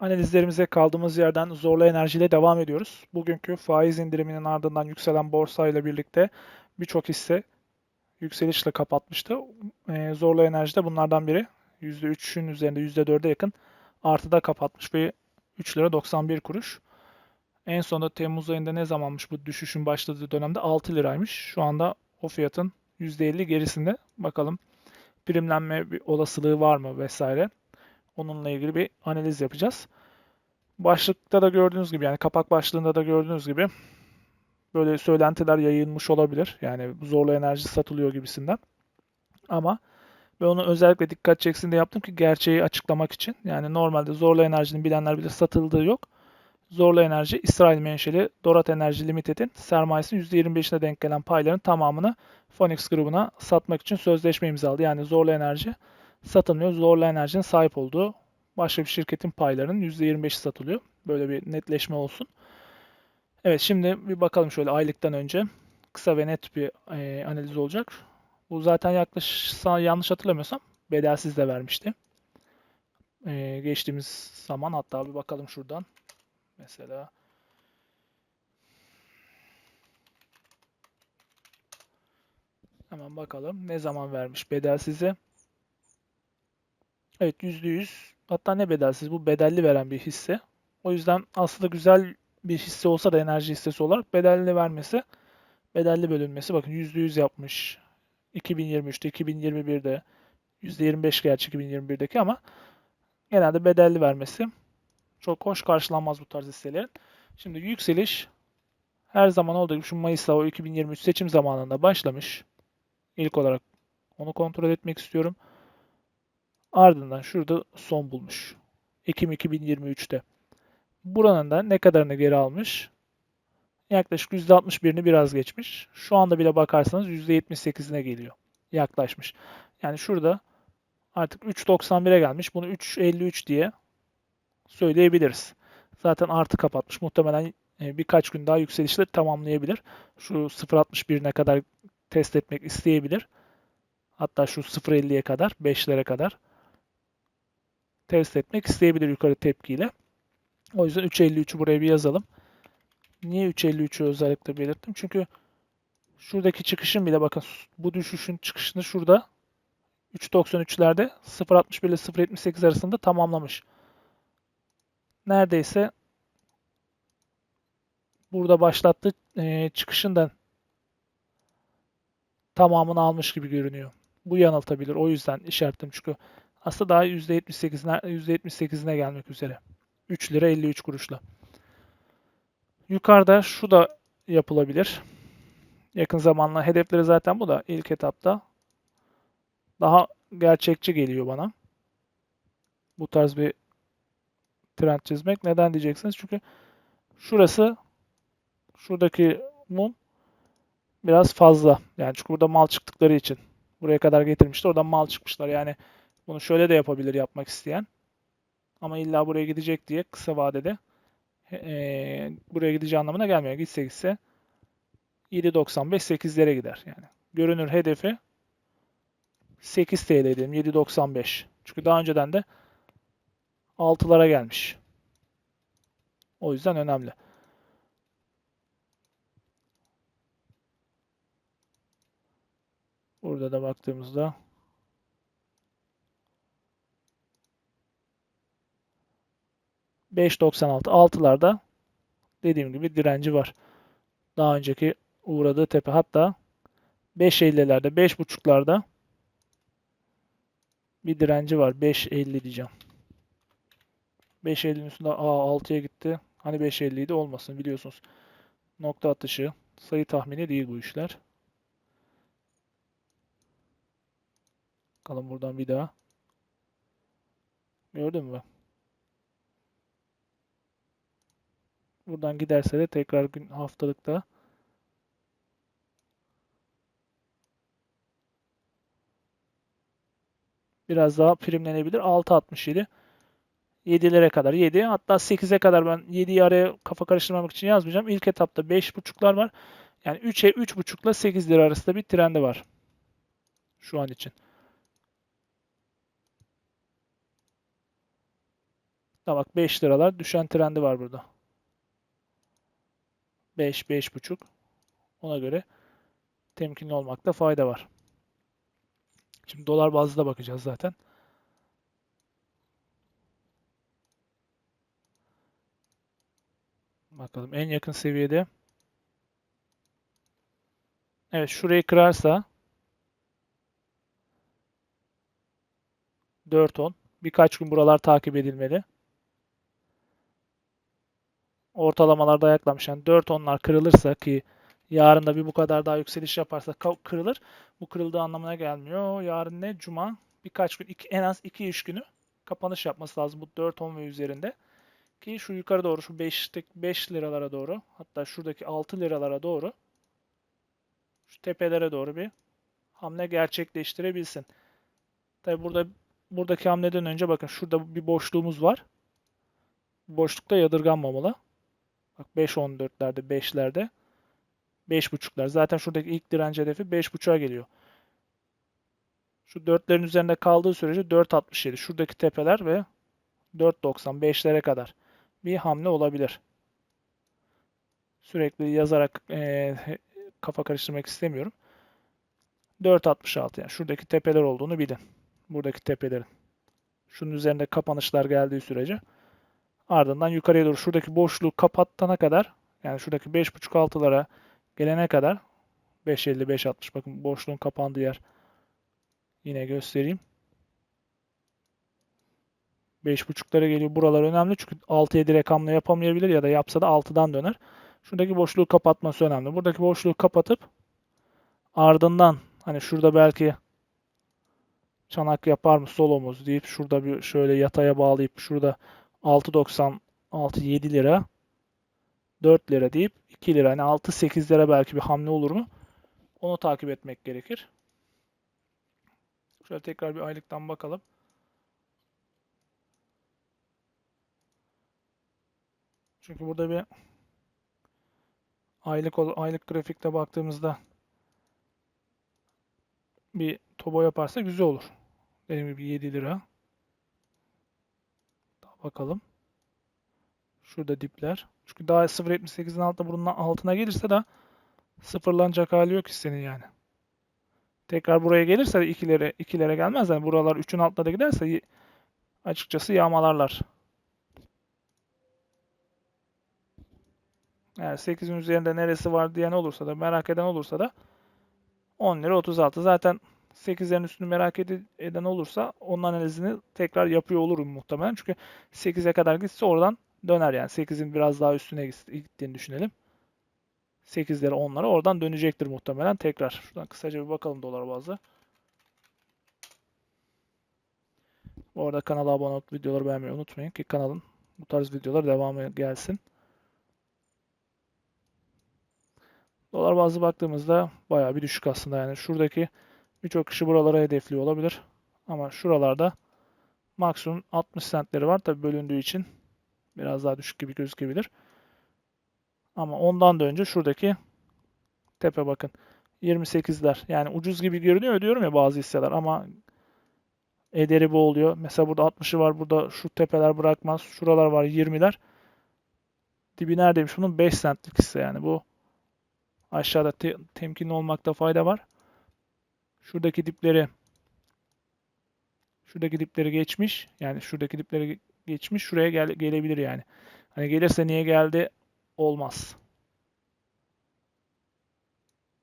Analizlerimize kaldığımız yerden zorlu enerjiyle devam ediyoruz. Bugünkü faiz indiriminin ardından yükselen borsa ile birlikte birçok hisse yükselişle kapatmıştı. Ee, zorlu enerji de bunlardan biri. %3'ün üzerinde %4'e yakın artıda kapatmış ve 3 lira 91 kuruş. En sonunda Temmuz ayında ne zamanmış bu düşüşün başladığı dönemde 6 liraymış. Şu anda o fiyatın %50 gerisinde. Bakalım primlenme bir olasılığı var mı vesaire. Onunla ilgili bir analiz yapacağız. Başlıkta da gördüğünüz gibi yani kapak başlığında da gördüğünüz gibi böyle söylentiler yayılmış olabilir. Yani zorlu enerji satılıyor gibisinden. Ama ve onu özellikle dikkat çeksin diye yaptım ki gerçeği açıklamak için. Yani normalde zorlu enerjinin bilenler bilir satıldığı yok. Zorlu Enerji, İsrail menşeli Dorat Enerji Limited'in sermayesinin %25'ine denk gelen payların tamamını Phoenix grubuna satmak için sözleşme imzaladı. Yani Zorlu Enerji satılmıyor. Zorlu Enerji'nin sahip olduğu başka bir şirketin paylarının %25'i satılıyor. Böyle bir netleşme olsun. Evet şimdi bir bakalım şöyle aylıktan önce. Kısa ve net bir e, analiz olacak. Bu zaten yaklaşık yanlış hatırlamıyorsam bedelsiz de vermişti. E, geçtiğimiz zaman hatta bir bakalım şuradan. Mesela hemen bakalım ne zaman vermiş bedelsizi. Evet %100 hatta ne bedelsiz bu bedelli veren bir hisse. O yüzden aslında güzel bir hisse olsa da enerji hissesi olarak bedelli vermesi, bedelli bölünmesi bakın %100 yapmış. 2023'te, 2021'de %25 gerçi 2021'deki ama genelde bedelli vermesi çok hoş karşılanmaz bu tarz hisselerin. Şimdi yükseliş her zaman olduğu gibi şu Mayıs'ta o 2023 seçim zamanında başlamış. İlk olarak onu kontrol etmek istiyorum. Ardından şurada son bulmuş. Ekim 2023'te. Buranın da ne kadarını geri almış? Yaklaşık %61'ini biraz geçmiş. Şu anda bile bakarsanız %78'ine geliyor. Yaklaşmış. Yani şurada artık 3.91'e gelmiş. Bunu 3.53 diye söyleyebiliriz. Zaten artı kapatmış. Muhtemelen e, birkaç gün daha yükselişleri tamamlayabilir. Şu 0.61'ne kadar test etmek isteyebilir. Hatta şu 0.50'ye kadar, 5'lere kadar test etmek isteyebilir yukarı tepkiyle. O yüzden 3.53'ü buraya bir yazalım. Niye 3.53'ü özellikle belirttim? Çünkü şuradaki çıkışın bile bakın bu düşüşün çıkışını şurada 3.93'lerde 0.61 ile 0.78 arasında tamamlamış neredeyse burada başlattığı e, çıkışından tamamını almış gibi görünüyor. Bu yanıltabilir. O yüzden işaretledim çünkü aslında daha %78'ine %78'ine gelmek üzere. 3 lira 53 kuruşla. Yukarıda şu da yapılabilir. Yakın zamanla hedefleri zaten bu da ilk etapta daha gerçekçi geliyor bana. Bu tarz bir trend çizmek. Neden diyeceksiniz? Çünkü şurası şuradaki mum biraz fazla. Yani çünkü burada mal çıktıkları için buraya kadar getirmişler. Oradan mal çıkmışlar. Yani bunu şöyle de yapabilir yapmak isteyen. Ama illa buraya gidecek diye kısa vadede e, buraya gideceği anlamına gelmiyor. Gitse gitse 7.95 8'lere gider. Yani görünür hedefi 8 TL diyelim 7.95. Çünkü daha önceden de 6'lara gelmiş. O yüzden önemli. Burada da baktığımızda %5.96 6'larda dediğim gibi direnci var. Daha önceki uğradığı tepe hatta 5.50'lerde 5.5'larda bir direnci var. 5.50 diyeceğim. 5.50'nin üstünde A6'ya gitti. Hani 5.50 idi olmasın biliyorsunuz. Nokta atışı, sayı tahmini değil bu işler. Bakalım buradan bir daha. Gördün mü? Buradan giderse de tekrar gün haftalıkta biraz daha primlenebilir. 6.67 7'lere kadar 7 hatta 8'e kadar ben 7'yi araya kafa karıştırmamak için yazmayacağım. İlk etapta 5.5'lar var. Yani 3'e 3.5 ile 8 lira arasında bir trendi var. Şu an için. Bak 5 liralar düşen trendi var burada. 5, 5,5. Ona göre temkinli olmakta fayda var. Şimdi dolar bazlı da bakacağız zaten. Bakalım en yakın seviyede. Evet şurayı kırarsa 4.10. Birkaç gün buralar takip edilmeli. Ortalamalarda ayaklanmış. Yani 4.10'lar kırılırsa ki yarın da bir bu kadar daha yükseliş yaparsa kırılır. Bu kırıldığı anlamına gelmiyor. Yarın ne? Cuma. Birkaç gün, iki, en az 2-3 günü kapanış yapması lazım bu 4.10 ve üzerinde. Ki şu yukarı doğru şu 5, 5 liralara doğru hatta şuradaki 6 liralara doğru şu tepelere doğru bir hamle gerçekleştirebilsin. Tabi burada buradaki hamleden önce bakın şurada bir boşluğumuz var. Boşlukta yadırganmamalı. Bak 5.14'lerde 5'lerde 5.5'lar. Zaten şuradaki ilk direnç hedefi 5.5'a geliyor. Şu 4'lerin üzerinde kaldığı sürece 4.67. Şuradaki tepeler ve 4.90 5'lere kadar bir hamle olabilir. Sürekli yazarak e, kafa karıştırmak istemiyorum. 4.66 yani şuradaki tepeler olduğunu bilin. Buradaki tepelerin. Şunun üzerinde kapanışlar geldiği sürece ardından yukarıya doğru şuradaki boşluğu kapattana kadar yani şuradaki 5.5-6'lara gelene kadar 5.50-5.60 bakın boşluğun kapandığı yer yine göstereyim. 5.5'lara geliyor. Buralar önemli çünkü 6'ya direkt hamle yapamayabilir ya da yapsa da 6'dan döner. Şuradaki boşluğu kapatması önemli. Buradaki boşluğu kapatıp ardından hani şurada belki çanak yapar mı solomuz deyip şurada bir şöyle yataya bağlayıp şurada 6.90 6-7 lira 4 lira deyip 2 lira hani 6-8 lira belki bir hamle olur mu? Onu takip etmek gerekir. Şöyle tekrar bir aylıktan bakalım. Çünkü burada bir aylık aylık grafikte baktığımızda bir tobo yaparsa güzel olur. Dediğim gibi 7 lira. Bakalım. Şurada dipler. Çünkü daha 0.78'in altında bunun altına gelirse de sıfırlanacak hali yok senin yani. Tekrar buraya gelirse 2'lere 2'lere gelmez. Yani buralar 3'ün altına da giderse açıkçası yağmalarlar. Yani 8'in üzerinde neresi var diyen olursa da merak eden olursa da 10 lira 36. Zaten 8'lerin üstünü merak eden olursa onun analizini tekrar yapıyor olurum muhtemelen. Çünkü 8'e kadar gitse oradan döner yani. 8'in biraz daha üstüne gittiğini düşünelim. 8'lere 10'lara oradan dönecektir muhtemelen tekrar. Şuradan kısaca bir bakalım dolar bazlı. Bu arada kanala abone olup videoları beğenmeyi unutmayın ki kanalın bu tarz videolar devamı gelsin. Dolar bazlı baktığımızda bayağı bir düşük aslında yani. Şuradaki birçok kişi buralara hedefliyor olabilir. Ama şuralarda maksimum 60 centleri var. Tabi bölündüğü için biraz daha düşük gibi gözükebilir. Ama ondan da önce şuradaki tepe bakın. 28'ler. Yani ucuz gibi görünüyor diyorum ya bazı hisseler ama ederi bu oluyor. Mesela burada 60'ı var. Burada şu tepeler bırakmaz. Şuralar var 20'ler. Dibi neredeymiş bunun? 5 centlik hisse yani. Bu Aşağıda te temkinli olmakta fayda var. Şuradaki dipleri şuradaki dipleri geçmiş. Yani şuradaki dipleri geçmiş. Şuraya gel gelebilir yani. Hani gelirse niye geldi olmaz.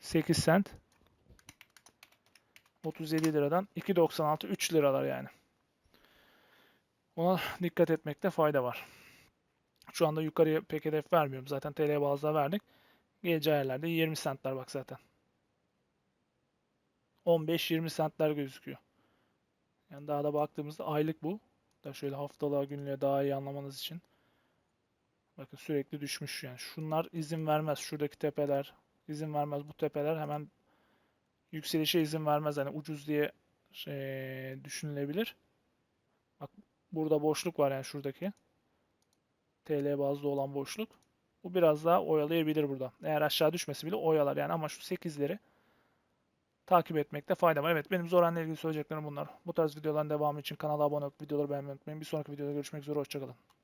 8 cent 37 liradan 2.96 3 liralar yani. Ona dikkat etmekte fayda var. Şu anda yukarıya pek hedef vermiyorum. Zaten TL bazda verdik. Geleceği yerlerde 20 centler bak zaten. 15-20 centler gözüküyor. Yani daha da baktığımızda aylık bu. Da şöyle haftalığa günlüğe daha iyi anlamanız için. Bakın sürekli düşmüş yani. Şunlar izin vermez. Şuradaki tepeler izin vermez. Bu tepeler hemen yükselişe izin vermez. Hani ucuz diye şey, düşünülebilir. Bak burada boşluk var yani şuradaki. TL bazlı olan boşluk. Bu biraz daha oyalayabilir burada. Eğer aşağı düşmesi bile oyalar yani ama şu 8'leri takip etmekte fayda var. Evet benim Zoran'la ilgili söyleyeceklerim bunlar. Bu tarz videoların devamı için kanala abone olup videoları beğenmeyi unutmayın. Bir sonraki videoda görüşmek üzere. Hoşçakalın.